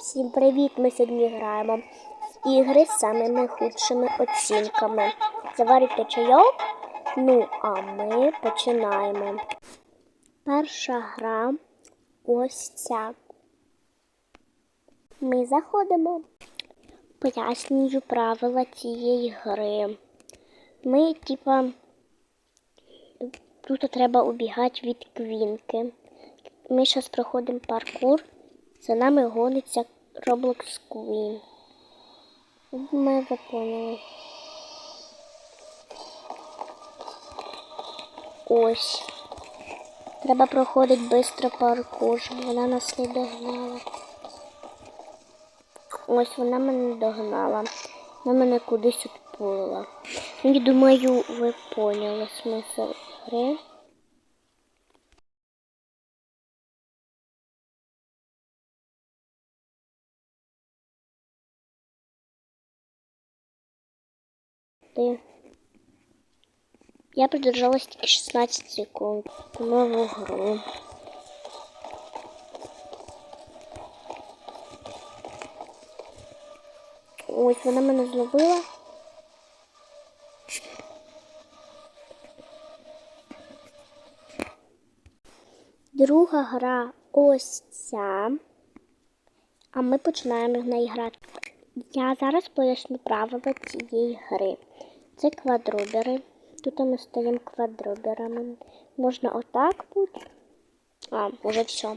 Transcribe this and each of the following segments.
Всім привіт! Ми сьогодні граємо в ігри з самими худшими оцінками. Заварюйте чайок. Ну, а ми починаємо. Перша гра ось ця. Ми заходимо. Пояснюю правила цієї гри. Ми, типа, тут треба убігати від квінки. Ми зараз проходимо паркур. За нами гониться Roblox Queen. Ми ви поняли. Ось. Треба проходити швидко паркур, щоб вона нас не догнала. Ось вона мене догнала. Вона мене кудись відпулила. Я думаю, ви поняли смисл гри. Ти. Я продержалась тільки 16 секунд. Нову гру. Ось вона мене зловила. Друга гра ось ця. А ми починаємо в неї грати. Я зараз поясню правила цієї гри. Це квадробери. Тут ми стаємо квадроберами. Можна отак бути. А, може все.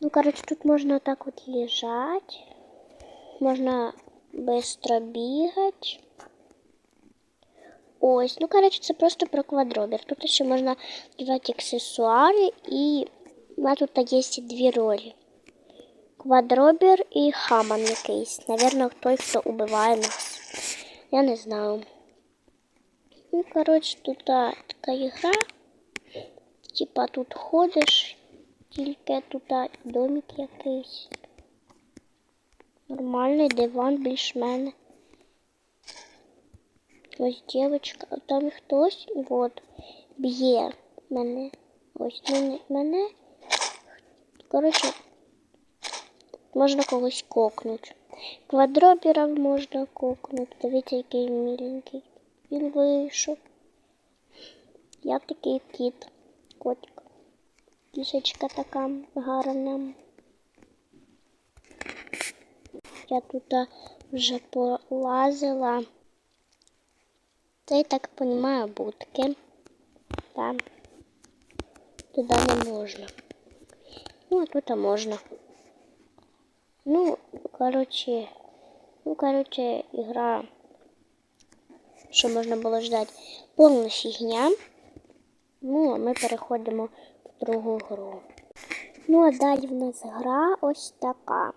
Ну, коротше, тут можна отак от лежати. Можна швидко бігати. Ось, ну, коротше, це просто про квадробер. Тут ще можна дівати аксесуари і у мене тут є дві ролі. Квадробер і хаман якийсь. Навірно, той, хто убиває нас. Я не знаю. Ну, коротше, тут а, така ігра. Типа тут ходиш, тільки тут домик якийсь. Нормальний диван більш-менш. Ось дівчинка, а там хтось от, б'є мене. Ось мене. мене. Коротше, можна когось кокнути. Квадроберів можна кокнути. Дивіться, який міленький. Він вийшов. Я такий кіт. Котик. Кішечка така гарна. Я тут вже полазила. Це, я так розумію, будки. Там. Туди не можна. Ну, а тут можна. Ну, короче, ну, короче, игра, що можна було ждати, повна фігня. Ну, а ми переходимо в другу гру. Ну, а далі в нас гра ось така.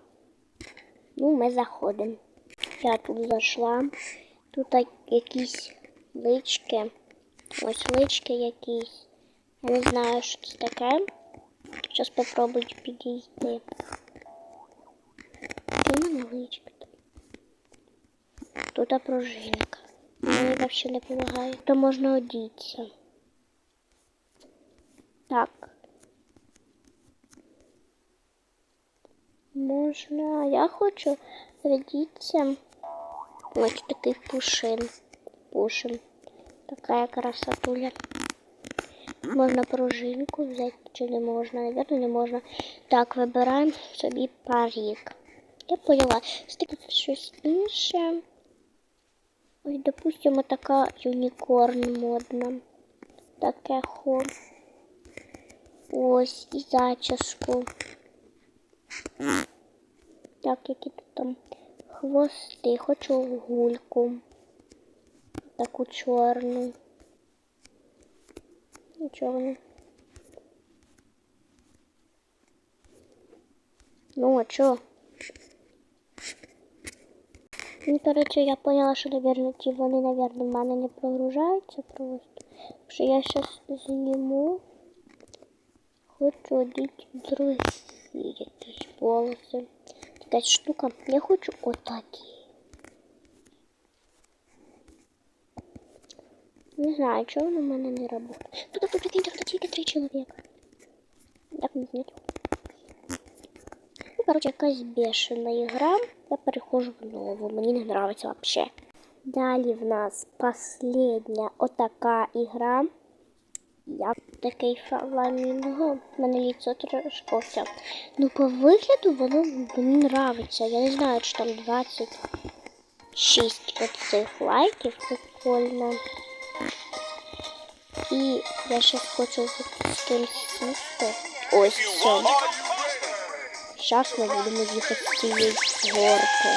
Ну, ми заходимо. Я тут зайшла. Тут якісь лички. Ось лички якісь. Я не знаю, що це таке. Зараз спробую підійти. Що? Тут пружинка. Мені взагалі не допомагає. То можна одітися. Так. Можна. Я хочу одітися. Ось такий пушин. Пушин. Така красотуля. Можна пружинку взяти, чи не можна? Наверное, не можна. Так, вибираємо собі парік. Я поняла. Стикати щось інше. Ось, допустимо, така юнікорн модна. Таке хо. Ось і зачіску. Так, які тут там хвости. Хочу гульку. Таку чорну. Чорну. Ну, а чого? Ну, короче, я поняла, що, наверное, ті вони, наверное, в мене не прогружаються просто. Так що я зараз зніму. Хочу одіти другі якісь волоси. Така штука. Я хочу отакі. Не знаю, чого воно в мене не працює. Тут, тут, прикиньте, тут тільки три чоловіка. Як не знати? коротше, якась бешена ігра. Я перехожу в нову. Мені не подобається взагалі. Далі в нас последня отака ігра. Я такий фламінго. У мене ліцо трошки. Ну, по вигляду воно мені подобається. Я не знаю, чи там 26 оцих лайків. Прикольно. І я ще хочу з кимось. Ось все. Зараз ми будемо їхати з цієї горки.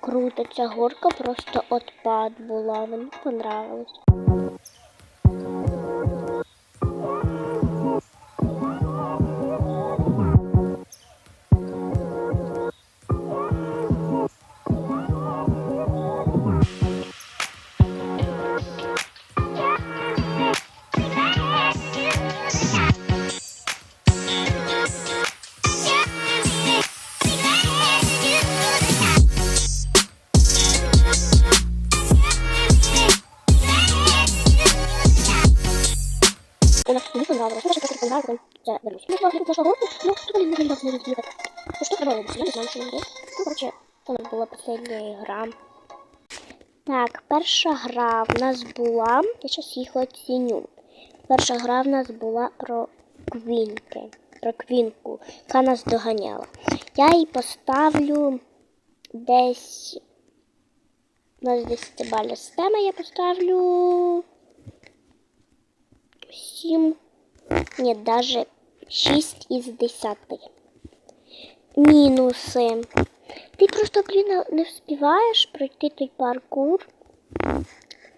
Круто, ця горка просто отпад була. Мені понравилось. Вона мені понравилось. Я ще трохи понравилось, потім це вернусь. Ну, власне, наша горка, ну, тут не так не роз'їхати. Ну, треба робити? Я не знаю, що робити. Ну, коротше, це у нас була остання гра. Так, перша гра в нас була, я зараз їх оціню. Перша гра в нас була про квінки, про квінку, яка нас доганяла. Я їй поставлю десь, у нас 10 бальна система, я поставлю 7, ні, даже 6 із 10. Мінуси. Ти просто, блін, не вспіваєш пройти той паркур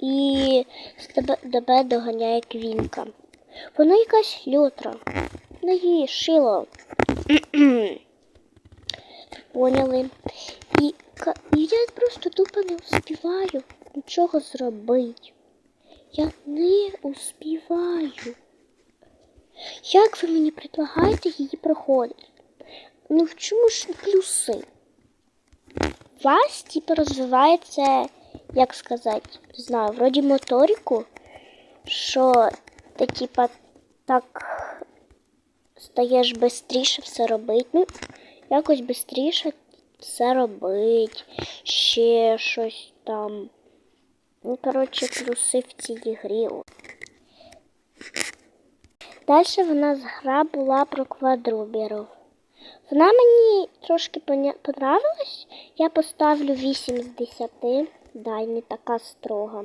і з тебе, тебе доганяє квінка. Вона якась лютра. На її шило. Поняли? І, і я просто тупо не успіваю нічого зробити. Я не успіваю. Як ви мені предлагаєте її проходити? Ну в чому ж плюси? У вас, типу, розвивається, як сказати, не знаю, вроді моторику, що ти, типа, так стаєш швидше все робити. Ну, якось швидше все робити, ще щось там. Ну, коротше, плюси в цій грі. Далі в нас гра була про квадруберів. Вона мені трошки понравилась. Я поставлю 8 з 10. Да, не така строга.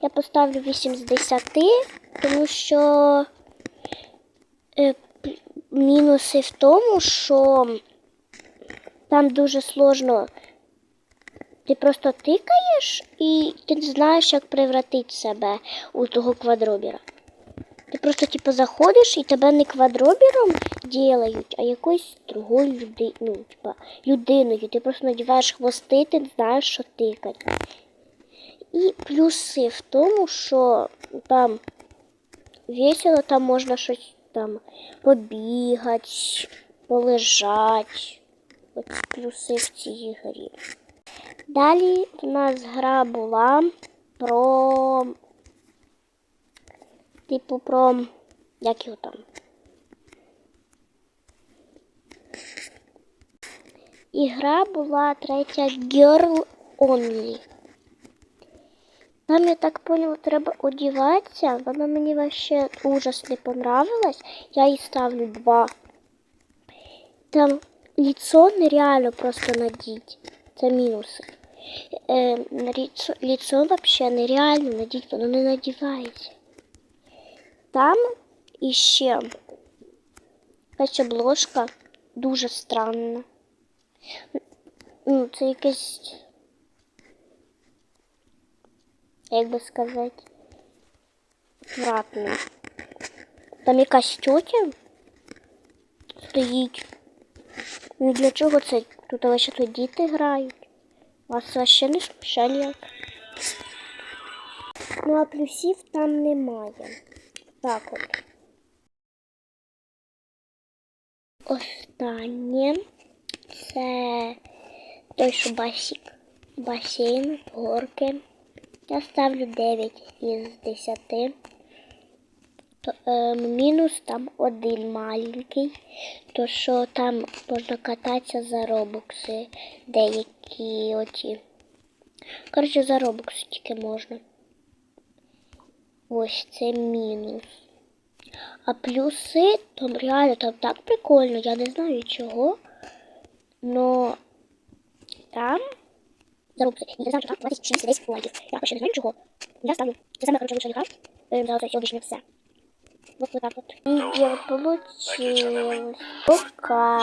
Я поставлю 8 з 10, тому що е, мінуси в тому, що там дуже сложно. Ти просто тикаєш і ти не знаєш, як превратити себе у того квадробіра. Ти просто типу заходиш і тебе не квадробіром ділають, а якоюсь другою люди... ну, типа, людиною. Ти просто надіваєш хвости, ти не знаєш, що тикати. І плюси в тому, що там весело, там можна щось там побігати, полежати. От плюси в цій грі. Далі в нас гра була про. Типу про. Як його там? Ігра була третя Girl Only. Там, я так поняла, треба одіватися. Вона мені вообще ужас не понравилась. Я їй ставлю два. Там лицо нереально просто надіть. Це мінуси. Е, на лицо, лицо вообще нереально надіть, воно не надівається. Там іще якась обложка дуже странна. Ну, це якесь, як би сказати, вратне. Там якась тетя стоїть. Ну для чого це? Тут лише тут діти грають. У Вас вообще не смущає. Ну а плюсів там немає. Так от. Останнє це той, що басік, басейн, горки. Я ставлю 9 із 10. То, е, мінус там один маленький, то що там можна кататися за робокси деякі оті. Коротше, за робокси тільки можна. Ось це мінус. А плюси, там реально там так прикольно, я не знаю чого. Но там заробки. Я не знаю, що там 26 десь лайків. Я ще не знаю чого. Я ставлю. Це саме коротше лучше гра. Е, За оце сьогоднішнє все. Вот вот так вот. Відео получилось. Пока.